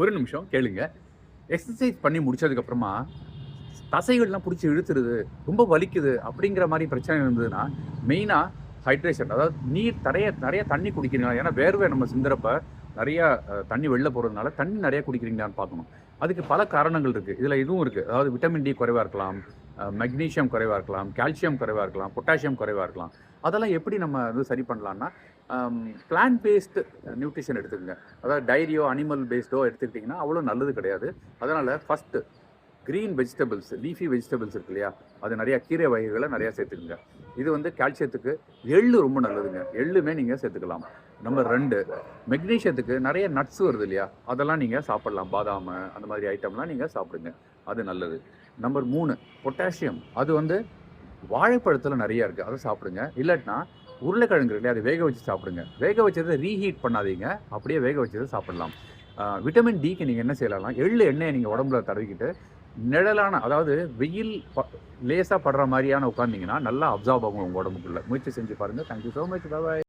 ஒரு நிமிஷம் கேளுங்க. எக்ஸசைஸ் பண்ணி முடிச்சதுக்கப்புறமா தசைகள்லாம் பிடிச்சி இழுத்துருது ரொம்ப வலிக்குது அப்படிங்கிற மாதிரி பிரச்சனை இருந்ததுன்னா மெயினாக ஹைட்ரேஷன் அதாவது நீர் நிறைய நிறைய தண்ணி குடிக்கிறீங்களா? ஏன்னா வேர்வை நம்ம சிந்துறப்ப நிறையா தண்ணி வெளில போகிறதுனால தண்ணி நிறையா குடிக்கிறீங்களான்னு பார்க்கணும். அதுக்கு பல காரணங்கள் இருக்குது இதில் இதுவும் இருக்குது அதாவது விட்டமின் டி குறைவாக இருக்கலாம். மெக்னீஷியம் குறைவாக இருக்கலாம் கால்சியம் குறைவாக இருக்கலாம் பொட்டாசியம் குறைவாக இருக்கலாம். அதெல்லாம் எப்படி நம்ம வந்து சரி பண்ணலான்னா பிளான்ட் பேஸ்டு நியூட்ரிஷன் எடுத்துக்கோங்க. அதாவது டைரியோ அனிமல் பேஸ்டோ எடுத்துக்கிட்டிங்கன்னா அவ்வளோ நல்லது கிடையாது. அதனால் first green vegetables leafy vegetables இருக்கு இல்லையா? அது நிறையா கீரை வகைகளை நிறையா சேர்த்துக்குங்க. இது வந்து கால்சியத்துக்கு எள்ளு ரொம்ப நல்லதுங்க. எள்ளுமே நீங்கள் சேர்த்துக்கலாம். நம்பர் ரெண்டு மெக்னீஷியத்துக்கு நிறைய நட்ஸ் வருது இல்லையா? அதெல்லாம் நீங்கள் சாப்பிட்லாம். பாதாம் அந்த மாதிரி ஐட்டம்லாம் நீங்கள் சாப்பிடுங்க. அது நல்லது. நம்பர் மூணு பொட்டாசியம் அது வந்து வாழைப்பழத்தில் நிறைய இருக்குது அதை சாப்பிடுங்க. இல்லாட்டினா உருளைக்கிழங்கு இல்லையா அதை வேக வச்சு சாப்பிடுங்க. வேக வச்சதை ரீஹீட் பண்ணாதீங்க. அப்படியே வேக வச்சதை சாப்பிடலாம். விட்டமின் டிக்கு நீங்கள் என்ன செய்யலாம்? எள்ளு எண்ணெயை நீங்கள் உடம்புல தடவிக்கிட்டு நிழலான அதாவது வெயில் ப லேசாக படுற மாதிரியான உட்காந்திங்கன்னா நல்லா அப்சார்ப் ஆகும் உங்கள் உடம்புக்குள்ள. முயற்சி செஞ்சு பாருங்கள் தேங்க்யூ ஸோ மச் பாய்